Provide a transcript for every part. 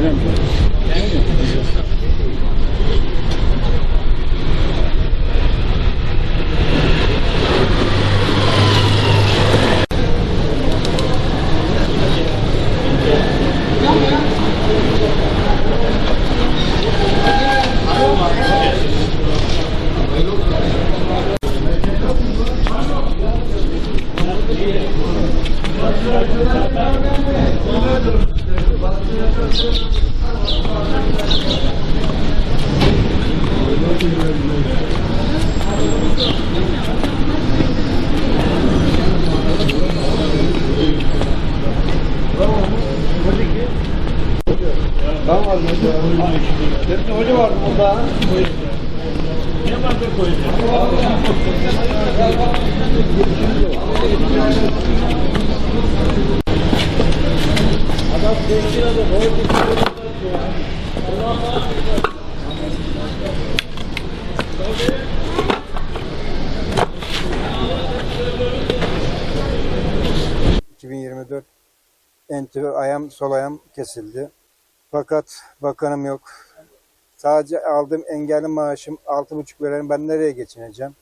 Selam. Thank you. Ben vardım burada. Defne Hoca vardı burada. Ne vardı koyacağım? ...2024 entübe ayağım, sol ayağım kesildi. Fakat bakanım yok. Sadece aldığım engelli maaşım altı buçuk veririm. Ben nereye geçineceğim?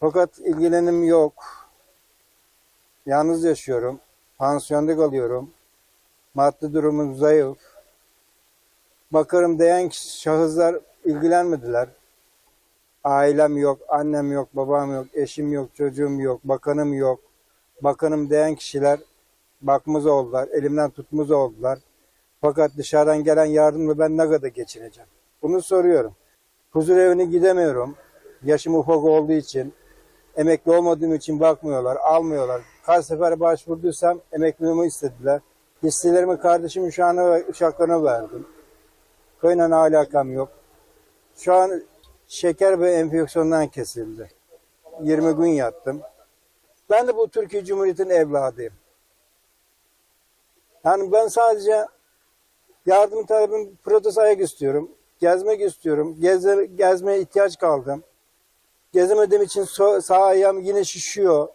Fakat ilgilenim yok. Yalnız yaşıyorum. Pansiyonda kalıyorum. Maddi durumum zayıf. Bakarım diyen şahıslar ilgilenmediler. Ailem yok, annem yok, babam yok, eşim yok, çocuğum yok, bakanım yok. Bakanım diyen kişiler bakmaz oldular, elimden tutmaz oldular. Fakat dışarıdan gelen yardımla ben ne kadar geçineceğim? Bunu soruyorum. Huzur evine gidemiyorum. Yaşım ufak olduğu için. Emekli olmadığım için bakmıyorlar, almıyorlar. Kaç sefer başvurduysam emekliliğimi istediler. Hisselerimi kardeşimin şu an uşaklarına verdim. Köyle alakam yok. Şu an şeker ve enfeksiyondan kesildi. 20 gün yattım. Ben de bu Türkiye Cumhuriyeti'nin evladıyım. Yani ben sadece yardım talebim protez ayak istiyorum. Gezmek istiyorum. Geze, gezmeye ihtiyaç kaldım. Gezemediğim için so- sağ ayağım yine şişiyor.